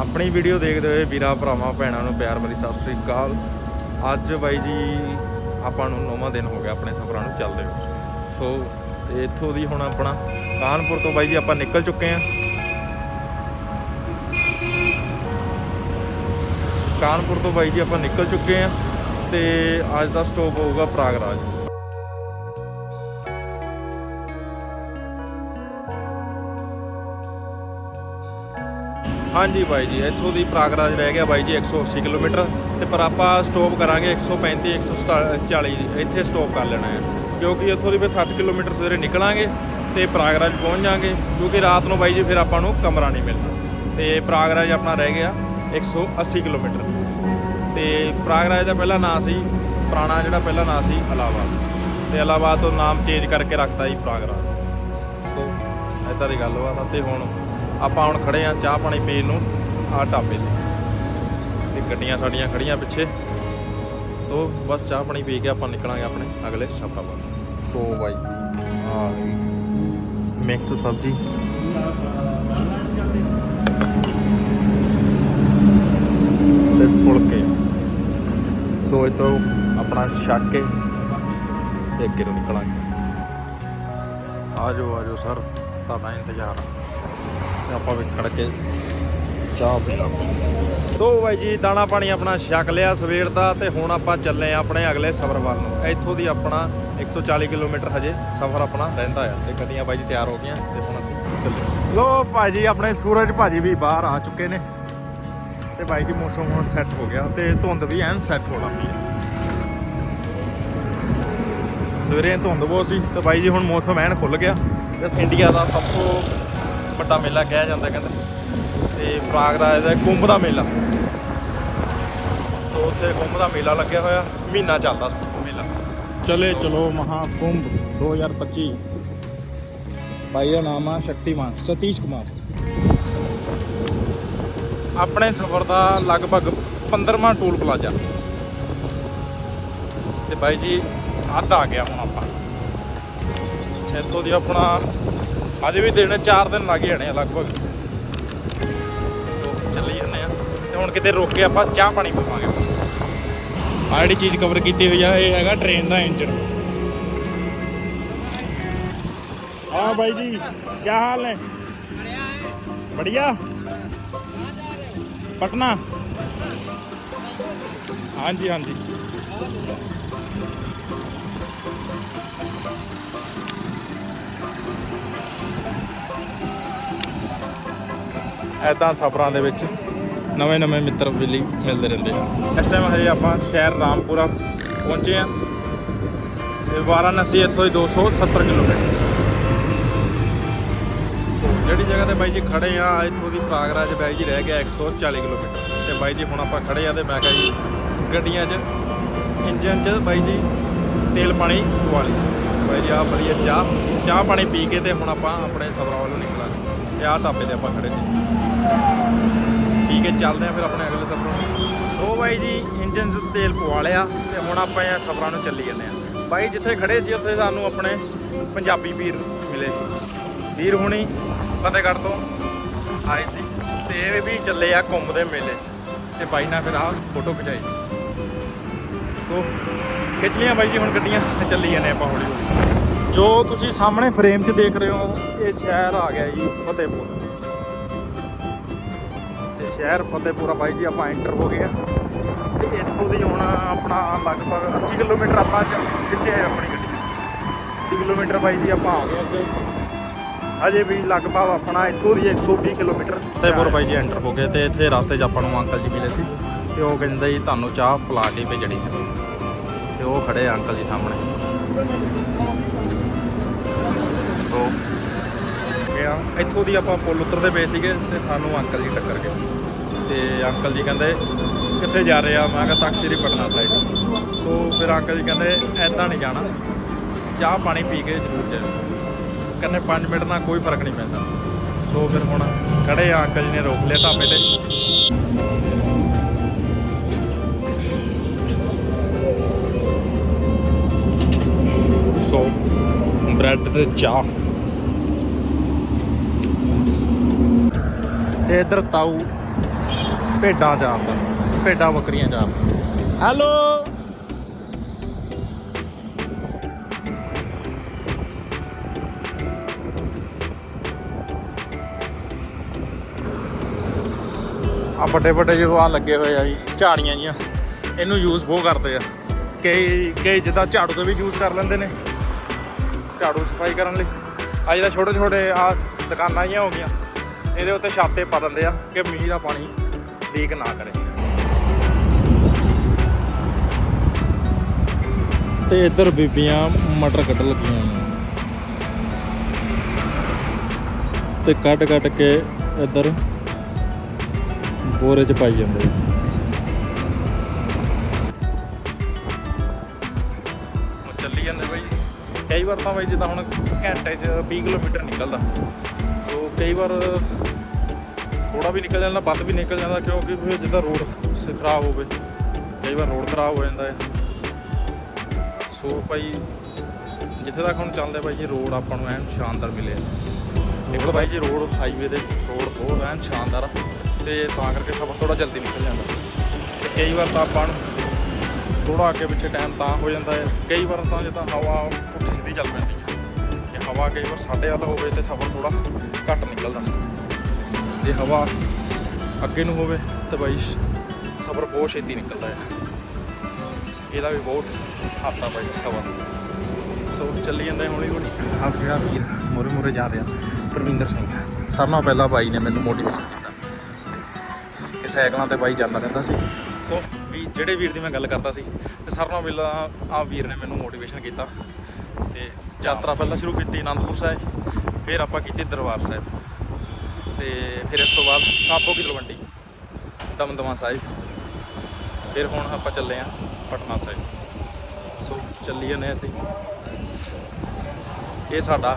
ਆਪਣੀ ਵੀਡੀਓ ਦੇਖਦੇ ਹੋਏ ਵੀਰਾ, ਭਰਾਵਾਂ, ਭੈਣਾਂ ਨੂੰ ਪਿਆਰ ਭਰੀ ਸਤਿ ਸ੍ਰੀ ਅਕਾਲ। ਅੱਜ ਬਾਈ ਜੀ, ਆਪਾਂ ਨੂੰ ਨੌਵਾਂ ਦਿਨ ਹੋ ਗਿਆ, ਆਪਣੇ ਸਫ਼ਰਾਂ ਨੂੰ ਚੱਲਦੇ ਹੋ ਸੋ, ਇੱਥੋਂ ਦੀ ਹੁਣ ਆਪਣਾ ਕਾਨਪੁਰ ਤੋਂ ਬਾਈ ਜੀ ਆਪਾਂ ਨਿਕਲ ਚੁੱਕੇ ਆਂ ਕਾਨਪੁਰ ਤੋਂ ਬਾਈ ਜੀ ਆਪਾਂ ਨਿਕਲ ਚੁੱਕੇ ਆਂ ਤੇ ਅੱਜ ਦਾ ਸਟਾਪ ਹੋਊਗਾ ਪ੍ਰਾਗਰਾਜ। ਹਾਂਜੀ ਬਾਈ ਜੀ, ਇੱਥੋਂ ਦੀ ਪ੍ਰਾਗਰਾਜ ਰਹਿ ਗਿਆ ਬਾਈ ਜੀ 180 ਕਿਲੋਮੀਟਰ ਤੇ ਪਰ ਆਪਾਂ ਸਟਾਪ ਕਰਾਂਗੇ 135 140 ਇੱਥੇ ਸਟਾਪ ਕਰ ਲੈਣਾ ਹੈ। ਕਿਉਂਕਿ ਇੱਥੋਂ ਦੀ ਫਿਰ 60 ਕਿਲੋਮੀਟਰ ਸਵੇਰੇ ਨਿਕਲਾਂਗੇ ਤੇ ਪ੍ਰਾਗਰਾਜ ਪਹੁੰਚ ਜਾਾਂਗੇ, ਕਿਉਂਕਿ ਰਾਤ ਨੂੰ ਬਾਈ ਜੀ ਫਿਰ ਆਪਾਂ ਨੂੰ ਕਮਰਾ ਨਹੀਂ ਮਿਲਣਾ। ਤੇ ਪ੍ਰਾਗਰਾਜ ਆਪਣਾ ਰਹਿ ਗਿਆ। 180 ਕਿਲੋਮੀਟਰ। ਤੇ ਪ੍ਰਾਗਰਾਜ ਦਾ ਪਹਿਲਾ ਨਾਂ ਸੀ ਪੁਰਾਣਾ ਜਿਹੜਾ ਪਹਿਲਾ ਨਾਂ ਸੀ ਇਲਾਹਾਬਾਦ ਤੇ ਇਲਾਹਾਬਾਦ ਤੋਂ ਨਾਮ ਚੇਂਜ ਕਰਕੇ ਰੱਖਤਾ ਜੀ ਪ੍ਰਾਗਰਾਜ। ਸੋ ਇਦਾਂ ਦੀ ਗੱਲ ਵਾ ਤੇ ਹੁਣ ਆਪਾਂ ਹੁਣ ਖੜੇ ਆ ਚਾਹ ਪਾਣੀ ਪੀਣ ਨੂੰ ਆ ਢਾਬੇ ਤੇ। ਤੇ ਗੱਡੀਆਂ ਸਾਡੀਆਂ ਖੜੀਆਂ ਪਿੱਛੇ। ਸੋ ਬਸ ਚਾਹ ਪਾਣੀ ਪੀ ਕੇ ਆਪਾਂ ਨਿਕਲਾਂਗੇ ਆਪਣੇ ਅਗਲੇ ਸਫ਼ਰ ਵੱਲ। ਸੋ ਬਾਈ ਜੀ ਆ ਮਿਕਸ ਸਬਜ਼ੀ। ਤੇ ਫੁਲਕੇ ਸੋ ਇਹ ਤੋਂ ਆਪਣਾ ਛੱਕ ਕੇ ਤੇ ਅੱਗੇ ਨੂੰ ਨਿਕਲਾਂਗੇ। ਆਜੋ ਆਜੋ ਸਰ, ਤੁਹਾਡਾ ਇੰਤਜ਼ਾਰ। ਤੇ ਆਪਾਂ ਵੀ ਖੜ ਕੇ ਚਾਹ ਪੀਵਾਂਗੇ ਸੋ ਬਾਈ ਜੀ, ਦਾਣਾ ਪਾਣੀ ਆਪਣਾ ਛਕ ਲਿਆ ਸਵੇਰ ਦਾ ਤੇ ਹੁਣ ਆਪਾਂ ਚੱਲੇ ਆ ਆਪਣੇ ਅਗਲੇ ਸਫ਼ਰ ਵੱਲ ਨੂੰ। ਇੱਥੋਂ ਦੀ ਆਪਣਾ 140 ਕਿਲੋਮੀਟਰ ਹਜੇ ਸਫ਼ਰ ਆਪਣਾ ਰਹਿੰਦਾ ਆ ਤੇ ਗੱਡੀਆਂ ਬਾਈ ਜੀ ਤਿਆਰ ਹੋ ਗਈਆਂ ਤੇ ਹੁਣ ਅਸੀਂ ਚੱਲੇ ਲੋ ਭਾਜੀ, ਆਪਣੇ ਸੂਰਜ ਭਾਜੀ ਵੀ ਬਾਹਰ ਆ ਚੁੱਕੇ ਨੇ। ਤੇ ਬਾਈ ਜੀ ਮੌਸਮ ਹੁਣ ਸੈੱਟ ਹੋ ਗਿਆ ਤੇ ਧੁੰਦ ਵੀ ਐਨ ਸੈੱਟ ਹੋ ਲੱਗੀ ਹੈ। ਸਵੇਰੇ ਧੁੰਦ ਬਹੁਤ ਸੀ ਤੇ ਬਾਈ ਜੀ ਹੁਣ ਮੌਸਮ ਐਨ ਖੁੱਲ ਗਿਆ। ਇੰਡੀਆ ਦਾ ਸਭ ਤੋਂ ਵੱਡਾ ਮੇਲਾ ਕਿਹਾ ਜਾਂਦਾ ਕਹਿੰਦੇ। ਤੇ ਪ੍ਰਾਗਰਾਜ ਦਾ ਕੁੰਭ ਦਾ ਮੇਲਾ। ਸੋ ਉੱਥੇ ਕੁੰਭ ਦਾ ਮੇਲਾ ਲੱਗਿਆ ਹੋਇਆ ਮਹੀਨਾ ਚੱਲਦਾ ਸੀ ਮੇਲਾ। ਚਲੇ ਚਲੋ ਮਹਾਕੁੰਭ 2025 ਭਾਈ ਦਾ ਨਾਮ ਆ ਸ਼ਕਤੀਮਾਨ ਸਤੀਸ਼ ਕੁਮਾਰ। ਆਪਣੇ ਸਫ਼ਰ ਦਾ ਲਗਭਗ 15ਵਾਂ ਟੂਲ ਪਲਾਜ਼ਾ। ਤੇ ਬਾਈ ਜੀ ਅੱਧ ਆ ਗਿਆ ਹੁਣ ਆਪਾਂ। ਇੱਥੋਂ ਦੀ ਆਪਣਾ ਅਜੇ ਵੀ ਦਿਨ 4 ਦਿਨ ਲੱਗ ਜਾਣੇ ਆ ਲਗਭਗ। ਸੋ ਚੱਲੀ ਜਾਂਦੇ ਆ। ਤੇ ਹੁਣ ਕਿਤੇ ਰੁਕ ਕੇ ਆਪਾਂ ਚਾਹ ਪਾਣੀ ਪੀਵਾਂਗੇ। ਆ ਜਿਹੜੀ ਚੀਜ਼ ਕਵਰ ਕੀਤੀ ਹੋਈ ਆ ਇਹ ਹੈਗਾ ਟ੍ਰੇਨ ਦਾ ਇੰਜਨ ਹਾਂ ਬਾਈ ਜੀ ਕੀ ਹਾਲ ਨੇ? ਬੜੀਆ? ਪਟਨਾ। ਹਾਂਜੀ ਹਾਂਜੀ। ਐਦਾਂ ਸਫਰਾਂ ਦੇ ਵਿੱਚ ਨਵੇਂ ਨਵੇਂ ਮਿੱਤਰ ਬਿੱਲੀ ਮਿਲਦੇ ਰਹਿੰਦੇ ਆ। ਇਸ ਟਾਈਮ ਹਜੇ ਆਪਾਂ ਸ਼ਹਿਰ ਰਾਮਪੁਰਾ ਪਹੁੰਚੇ ਆ। ਤੇ ਵਾਰਾਣਸੀ ਇੱਥੋਂ ਹੀ 270 ਕਿਲੋਮੀਟਰ। ਜਿਹੜੀ ਜਗ੍ਹਾ ਤੇ ਬਾਈ ਜੀ ਖੜੇ ਆ ਇੱਥੋਂ ਦੀ ਪ੍ਰਾਗਰਾਜ ਬਾਈ ਜੀ ਰਹਿ ਗਿਆ 140 ਕਿਲੋਮੀਟਰ। ਤੇ ਬਾਈ ਜੀ ਹੁਣ ਆਪਾਂ ਖੜੇ ਆ ਤੇ ਮੈਂ ਕਿਹਾ ਜੀ, ਗੱਡੀਆਂ 'ਚ, ਇੰਜਨ 'ਚ ਬਾਈ ਜੀ ਤੇਲ ਪਾਣੀ ਪਵਾ ਲਈ। ਬਾਈ ਜੀ ਆ ਵਧੀਆ ਚਾਹ ਚਾਹ ਪਾਣੀ ਪੀ ਕੇ ਤੇ ਹੁਣ ਆਪਾਂ ਆਪਣੇ ਸਫ਼ਰਾਂ ਵੱਲੋਂ ਨਿਕਲਾਂਗੇ। ਤੇ ਆਹ ਢਾਬੇ ਤੇ ਆਪਾਂ ਖੜੇ ਸੀ। ਪੀ ਕੇ ਚੱਲਦੇ ਆ ਫਿਰ ਆਪਣੇ ਅਗਲੇ ਸਫ਼ਰ ਨੂੰ ਸੋ ਬਾਈ ਜੀ, ਇੰਜਨ 'ਚ ਤੇਲ ਪਵਾ ਲਿਆ ਤੇ ਹੁਣ ਆਪਾਂ ਇਹ ਸਫ਼ਰਾਂ ਨੂੰ ਚੱਲੀ ਜਾਂਦੇ ਆ। ਬਾਈ ਜਿੱਥੇ ਖੜੇ ਸੀ, ਉੱਥੇ ਸਾਨੂੰ ਆਪਣੇ ਪੰਜਾਬੀ ਵੀਰ ਮਿਲੇ। ਵੀਰ ਹੁਣੀ ਫਤਿਹਗੜ੍ਹ ਤੋਂ ਆਏ ਸੀ ਤੇ ਇਹ ਵੀ ਚੱਲੇ ਆ ਘੁੰਮਦੇ ਮੇਲੇ 'ਚ। ਤੇ ਬਾਈ ਨਾਲ ਫਿਰ ਆਹ ਫੋਟੋ ਖਿਚਾਈ ਸੀ। ਸੋ ਖਿੱਚ ਲਈਆਂ ਬਾਈ ਜੀ, ਹੁਣ ਗੱਡੀਆਂ ਤੇ ਚੱਲੀ ਜਾਂਦੇ ਆਪਾਂ ਹੌਲੀ ਹੌਲੀ। ਜੋ ਤੁਸੀਂ ਸਾਹਮਣੇ ਫਰੇਮ 'ਚ ਦੇਖ ਰਹੇ ਹੋ, ਇਹ ਸ਼ਹਿਰ ਆ ਗਿਆ ਜੀ, ਫਤਿਹਪੁਰ। ਤੇ ਸ਼ਹਿਰ ਫਤਿਹਪੁਰਾ ਬਾਈ ਜੀ, ਆਪਾਂ ਐਂਟਰ ਹੋ ਗਏ ਆ। ਤੇ ਇੱਥੋਂ ਦੀ ਹੁਣ ਆਪਣਾ ਲਗਭਗ 80 ਕਿਲੋਮੀਟਰ ਆਪਾਂ ਚ- ਪਿੱਛੇ ਆਪਣੀ ਗੱਡੀ। 80 ਕਿਲੋਮੀਟਰ ਬਾਈ ਜੀ ਆਪਾਂ ਆ ਗਏ ਅੱਗੇ। ਅਜੇ ਵੀ ਲਗਭਗ ਆਪਣਾ ਇੱਥੋਂ ਦੀ 120 ਕਿਲੋਮੀਟਰ ਫਤਿਹਪੁਰ ਬਾਈ ਜੀ ਐਂਟਰ ਹੋ ਗਏ ਤੇ ਇੱਥੇ ਰਸਤੇ 'ਚ ਆਪਾਂ ਨੂੰ ਅੰਕਲ ਜੀ ਮਿਲੇ ਸੀ ਤੇ ਉਹ ਕਹਿੰਦੇ ਜੀ ਤੁਹਾਨੂੰ ਚਾਹ ਪਿਲਾ ਕੇ ਭੇਜਣੀ ਹੈ। ਤੇ ਉਹ ਖੜੇ ਆ ਅੰਕਲ ਜੀ ਸਾਹਮਣੇ। ਸੋ ਗਿਆ ਇੱਥੋਂ ਦੀ ਆਪਾਂ ਪੁਲ ਉਤਰਦੇ ਪਏ ਸੀਗੇ ਤੇ ਸਾਨੂੰ ਅੰਕਲ ਜੀ ਟੱਕਰ ਗਏ। ਤੇ ਅੰਕਲ ਜੀ ਕਹਿੰਦੇ ਕਿੱਥੇ ਜਾ ਰਹੇ ਆ? ਮੈਂ ਕਿਹਾ ਤਖਤ ਸ੍ਰੀ ਪਟਨਾ ਸਾਹਿਬ। ਸੋ ਫਿਰ ਅੰਕਲ ਜੀ ਕਹਿੰਦੇ ਐਦਾਂ ਨਹੀਂ ਜਾਣਾ। ਚਾਹ ਪਾਣੀ ਪੀ ਕੇ ਜ਼ਰੂਰ ਜਾਓ ਚੱਕਰ 5 ਮਿੰਟ ਨਾਲ ਕੋਈ ਫ਼ਰਕ ਨਹੀਂ ਪੈਂਦਾ। ਸੋ ਫਿਰ ਹੁਣ ਖੜੇ ਆ ਅੰਕਲ ਜੀ ਨੇ ਰੋਕ ਲਿਆ ਧਾਮੇ ਤੇ। ਸੋ, ਬ੍ਰੈਡ ਤੇ ਚਾਹ। ਤੇ ਇਧਰ ਤਾਊ, ਭੇਡਾਂ ਚਾਰਦਾ ਭੇਡਾਂ ਬੱਕਰੀਆਂ ਚਾਰਦਾ ਹੈਲੋ! ਆ ਵੱਡੇ ਵੱਡੇ ਜਿਹੇ ਆ ਲੱਗੇ ਹੋਏ ਆ ਜੀ, ਝਾੜੀਆਂ ਜੀਆਂ, ਇਹਨੂੰ ਯੂਜ਼ ਬਹੁਤ ਕਰਦੇ ਆ। ਕਈ ਕਈ ਜਿੱਦਾਂ ਝਾੜੂ ਤੋਂ ਵੀ ਯੂਜ਼ ਕਰ ਲੈਂਦੇ ਨੇ, ਝਾੜੂ ਸਫ਼ਾਈ ਕਰਨ ਲਈ। ਆ ਜਿਹੜਾ ਛੋਟੇ ਛੋਟੇ ਆ ਦੁਕਾਨਾਂ ਜੀਆਂ ਹੋ ਗਈਆਂ, ਇਹਦੇ ਉੱਤੇ ਛਾਤੇ ਪਾ ਦਿੰਦੇ ਆ ਕਿ ਮੀਂਹ ਦਾ ਪਾਣੀ ਲੀਕ ਨਾ ਕਰੇ। ਤੇ ਇੱਧਰ ਬੀਬੀਆਂ ਮਟਰ ਕੱਢ ਲੱਗੀਆਂ ਨੇ। ਤੇ ਕੱਟ ਕੱਢ ਕੇ ਇੱਧਰ ਬੋਰੇ 'ਚ ਪਾਈ ਜਾਂਦੇ ਚੱਲੀ ਜਾਂਦੇ ਬਾਈ। ਕਈ ਵਾਰ ਤਾਂ ਬਾਈ ਜਿੱਦਾਂ ਹੁਣ ਘੰਟੇ 'ਚ 20 ਕਿਲੋਮੀਟਰ ਨਿਕਲਦਾ। ਸੋ ਕਈ ਵਾਰ ਥੋੜਾ ਵੀ ਨਿਕਲ ਜਾਂਦਾ, ਵੱਧ ਵੀ ਨਿਕਲ ਜਾਂਦਾ ਕਿਉਂਕਿ ਫਿਰ ਜਿੱਦਾਂ ਰੋਡ ਖਰਾਬ ਹੋਵੇ, ਕਈ ਵਾਰ ਰੋਡ ਖਰਾਬ ਹੋ ਜਾਂਦਾ ਹੈ ਸੋ ਭਾਈ ਜਿੱਥੇ ਤੱਕ ਹੁਣ ਚੱਲਦੇ ਬਾਈ ਜੀ ਰੋਡ ਆਪਾਂ ਨੂੰ ਐਨ ਸ਼ਾਨਦਾਰ ਮਿਲੇ। ਨਿਕਲ ਬਾਈ ਜੀ, ਰੋਡ ਹਾਈਵੇ ਦੇ ਰੋਡ ਬਹੁਤ ਐਨ ਸ਼ਾਨਦਾਰ ਆ। ਤੇ ਤਾਂ ਕਰਕੇ ਸਫ਼ਰ ਥੋੜਾ ਜਲਦੀ ਨਿਕਲ ਜਾਂਦਾ। ਤੇ ਕਈ ਵਾਰ ਤਾਂ ਆਪਾਂ ਨੂੰ ਥੋੜਾ ਅੱਗੇ ਪਿੱਛੇ ਟਾਈਮ ਤਾਂ ਹੋ ਜਾਂਦਾ ਹੈ। ਕਈ ਵਾਰ ਤਾਂ ਜਿੱਦਾਂ ਹਵਾ ਪੁੱਠੀ ਸਿੱਧੀ ਚੱਲ ਪੈਂਦੀ ਹੈ। ਜੇ ਹਵਾ ਕਈ ਵਾਰ ਸਾਡੇ ਵੱਲ ਹੋਵੇ ਤੇ ਸਫ਼ਰ ਥੋੜਾ ਘੱਟ ਨਿਕਲਦਾ। ਜੇ ਹਵਾ ਅੱਗੇ ਨੂੰ ਹੋਵੇ ਤੇ ਬਾਈ ਸਫ਼ਰ ਬਹੁਤ ਛੇਤੀ ਨਿਕਲਦਾ ਹੈ। ਇਹਦਾ ਵੀ ਬਹੁਤ ਹੱਥ ਆ ਬਾਈ, ਹਵਾ ਸੋ ਚੱਲੀ ਜਾਂਦਾ ਹੌਲੀ ਹੌਲੀ ਆਪ ਜਿਹੜਾ ਵੀਰ ਮੋਰੇ ਮੋਰੇ ਜਾ ਰਿਹਾ, ਪ੍ਰਵਿੰਦਰ ਸਿੰਘ। ਸਭ ਨਾਲੋਂ ਪਹਿਲਾਂ ਬਾਈ ਨੇ ਮੈਨੂੰ ਮੋਟੀਵੇਸ਼ਨ ਕੀਤਾ ਸਾਈਕਲਾਂ ਤੇ ਬਾਈ ਜਾਂਦਾ ਰਹਿੰਦਾ ਸੀ। ਸੋ ਵੀ ਜਿਹੜੇ ਵੀਰ ਦੀ ਮੈਂ ਗੱਲ ਕਰਦਾ ਸੀ, ਤੇ ਸਾਰਿਆਂ ਨਾਲੋਂ ਪਹਿਲਾਂ ਆ ਵੀਰ ਨੇ ਮੈਨੂੰ ਮੋਟੀਵੇਸ਼ਨ ਕੀਤਾ। ਤੇ ਯਾਤਰਾ ਪਹਿਲਾਂ ਸ਼ੁਰੂ ਕੀਤੀ ਆਨੰਦਪੁਰ ਸਾਹਿਬ, ਫਿਰ ਆਪਾਂ ਕੀਤੀ ਦਰਬਾਰ ਸਾਹਿਬ। ਤੇ ਫਿਰ ਇਸ ਤੋਂ ਬਾਅਦ ਸਾਬੋ ਕੀ ਤਲਵੰਡੀ, ਦਮਦਮਾ ਸਾਹਿਬ। ਫਿਰ ਹੁਣ ਆਪਾਂ ਚੱਲੇ ਆ ਪਟਨਾ ਸਾਹਿਬ। ਸੋ ਚੱਲੀ ਜਾਂਦੇ ਹਾਂ ਤੇ ਇਹ ਸਾਡਾ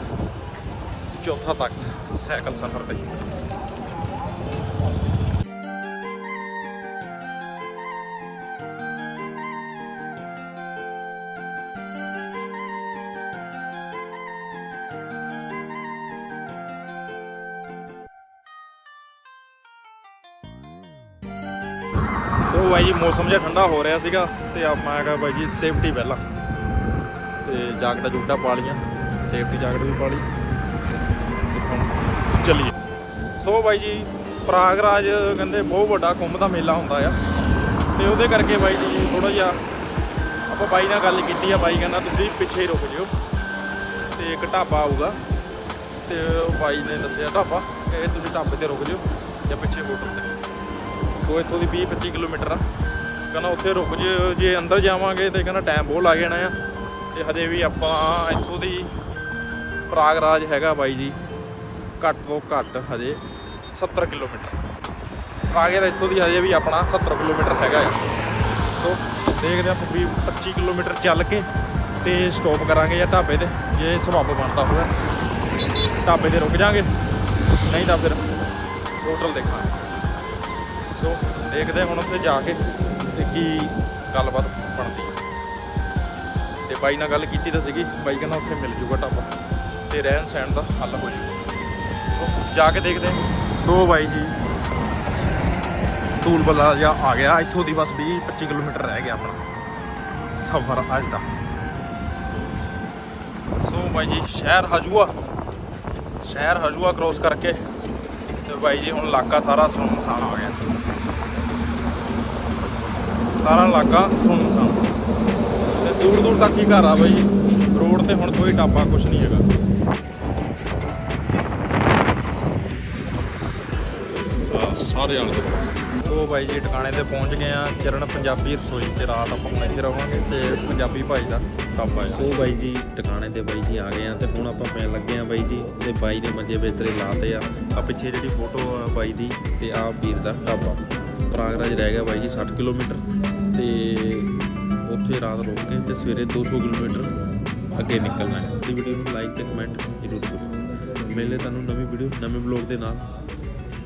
ਚੌਥਾ ਤੱਕ ਸਾਈਕਲ ਸਫ਼ਰ ਤੇ। ਬਾਈ ਜੀ, ਮੌਸਮ ਜਿਹਾ ਠੰਡਾ ਹੋ ਰਿਹਾ ਸੀਗਾ ਤੇ ਆ ਮੈਂ ਕਿਹਾ ਬਾਈ ਜੀ ਸੇਫਟੀ ਪਹਿਲਾਂ। ਤੇ ਜਾਕਟਾਂ ਜੁਕਟਾਂ ਪਾ ਲੀਆਂ ਸੇਫਟੀ ਜਾਕਟ ਵੀ ਪਾ ਲਈ। ਹੁਣ ਚੱਲੀਏ। ਸੋ ਬਾਈ ਜੀ, ਪ੍ਰਾਗਰਾਜ ਕਹਿੰਦੇ ਬਹੁਤ ਵੱਡਾ ਕੁੰਭ ਦਾ ਮੇਲਾ ਹੁੰਦਾ ਆ। ਤੇ ਉਹਦੇ ਕਰਕੇ ਬਾਈ ਜੀ ਥੋੜਾ ਜਿਹਾ ਆਪਾਂ ਬਾਈ ਨਾਲ ਗੱਲ ਕੀਤੀ ਆ। ਬਾਈ ਕਹਿੰਦਾ ਤੁਸੀਂ ਪਿੱਛੇ ਹੀ ਰੁਕ ਜਿਓ। ਤੇ ਇੱਕ ਢਾਬਾ ਆਊਗਾ। ਤੇ ਬਾਈ ਨੇ ਦੱਸਿਆ ਢਾਬਾ, ਕਿ ਤੁਸੀਂ ਢਾਬੇ ਤੇ ਰੁਕ ਜਿਓ। ਜਾਂ ਪਿੱਛੇ ਹੋਟਲ ਤੇ। ਸੋ ਇੱਥੋਂ ਦੀ 20 25 ਕਿਲੋਮੀਟਰ ਆ। ਕਹਿੰਦਾ ਉੱਥੇ ਰੁਕ ਜੇ ਜੇ ਅੰਦਰ ਜਾਵਾਂਗੇ ਤੇ ਕਹਿੰਦਾ ਟਾਈਮ ਬਹੁਤ ਲੱਗ ਜਾਣਾ ਆ। ਤੇ ਹਜੇ ਵੀ ਆਪਾਂ ਇੱਥੋਂ ਦੀ ਪ੍ਰਾਗਰਾਜ ਹੈਗਾ ਬਾਈ ਜੀ, ਘੱਟ ਤੋਂ ਘੱਟ ਹਜੇ 70 ਕਿਲੋਮੀਟਰ। ਆਗੇ ਤਾਂ ਇੱਥੋਂ ਦੀ ਹਜੇ ਵੀ ਆਪਣਾ 70 ਕਿਲੋਮੀਟਰ ਹੈਗਾ ਆ। ਸੋ ਦੇਖਦੇ ਆਪਾਂ ਵੀ 25 ਕਿਲੋਮੀਟਰ ਚੱਲ ਕੇ ਤੇ ਸਟਾਪ ਕਰਾਂਗੇ ਜਾਂ ਢਾਬੇ ਤੇ, ਜੇ ਸਬੱਬ ਬਣਦਾ ਹੋਇਆ ਢਾਬੇ ਤੇ ਰੁਕ ਜਾਾਂਗੇ, ਨਹੀਂ ਤਾਂ ਫਿਰ ਟੋਟਲ ਦੇਖਾਂਗੇ। ਦੇਖਦੇ ਹੁਣ ਉੱਥੇ ਜਾ ਕੇ ਤੇ ਕੀ ਗੱਲਬਾਤ ਬਣਦੀ। ਹੈ ਤੇ ਬਾਈ ਨਾਲ ਗੱਲ ਕੀਤੀ ਤਾਂ ਸੀਗੀ ਬਾਈ ਕਹਿੰਦਾ ਉੱਥੇ ਮਿਲ ਜੂਗਾ ਢਾਬਾ ਤੇ ਰਹਿਣ ਸਹਿਣ ਦਾ ਹੱਲ ਹੋ ਜੂਗਾ। ਸੋ ਜਾ ਕੇ ਦੇਖਦੇ ਸੋ ਬਾਈ ਜੀ ਟੂਲ ਬੱਲਾ ਜਿਹਾ ਆ ਗਿਆ। ਇੱਥੋਂ ਦੀ ਬਸ 20 25 ਕਿਲੋਮੀਟਰ ਰਹਿ ਗਿਆ ਆਪਣਾ। ਸਫ਼ਰ ਅੱਜ ਦਾ। ਸੋ ਬਾਈ ਜੀ ਸ਼ਹਿਰ ਹਜੂਆ। ਸ਼ਹਿਰ ਹਜੂਆ ਕ੍ਰੋਸ ਕਰਕੇ ਤੇ ਬਾਈ ਜੀ ਹੁਣ ਇਲਾਕਾ ਸਾਰਾ ਸੁੰਨਸਾਨ ਹੋ ਗਿਆ। ਸਾਰਾ ਇਲਾਕਾ ਸੁੰਨਸਾਨ ਤੇ ਦੂਰ ਦੂਰ ਤੱਕ ਹੀ ਘਰ ਆ ਬਾਈ। ਰੋਡ ਤੇ ਹੁਣ ਕੋਈ ਢਾਬਾ ਕੁਝ ਨਹੀਂ ਹੈਗਾ। ਸਾਰੇ ਆਲੇ ਸੋ ਬਾਈ ਜੀ, ਟਿਕਾਣੇ ਤੇ ਪਹੁੰਚ ਗਏ ਆ ਚਰਨ ਪੰਜਾਬੀ ਰਸੋਈ ਤੇ ਰਾਤ ਆਪਾਂ ਹੁਣ ਇੱਥੇ ਰਹਾਂਗੇ ਤੇ ਪੰਜਾਬੀ ਭਾਈ ਦਾ ਢਾਬਾ ਆ। ਸੋ ਬਾਈ ਜੀ, ਟਿਕਾਣੇ ਤੇ ਬਾਈ ਜੀ ਆ ਗਏ ਆ ਤੇ ਹੁਣ ਆਪਾਂ ਪੈਣ ਲੱਗੇ ਆ ਬਾਈ ਜੀ ਤੇ ਬਾਈ ਨੇ ਮੰਜੇ ਬਿਸਤਰੇ ਲਾਤੇ ਆ। ਆ ਪਿੱਛੇ ਜਿਹੜੀ ਫੋਟੋ ਆ ਬਾਈ ਦੀ ਤੇ ਆ ਵੀਰ ਦਾ ਢਾਬਾ ਪ੍ਰਾਗਰਾਜ ਰਹਿ ਗਿਆ ਬਾਈ ਜੀ 60 ਕਿਲੋਮੀਟਰ। ਤੇ ਉੱਥੇ ਰਾਤ ਰੁਕ ਕੇ ਤੇ ਸਵੇਰੇ 200 ਕਿਲੋਮੀਟਰ ਅੱਗੇ ਨਿਕਲਣਾ ਹੈ। ਤੇ ਵੀਡੀਓ ਨੂੰ ਲਾਈਕ ਤੇ ਕਮੈਂਟ ਜ਼ਰੂਰ ਕਰੋ ਮਿਲੇ ਤੁਹਾਨੂੰ ਨਵੀਂ ਵੀਡੀਓ ਨਵੇਂ ਬਲੌਗ ਦੇ ਨਾਲ।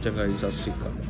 ਚੰਗਾ ਜੀ, ਸਤਿ ਸ਼੍ਰੀ ਅਕਾਲ।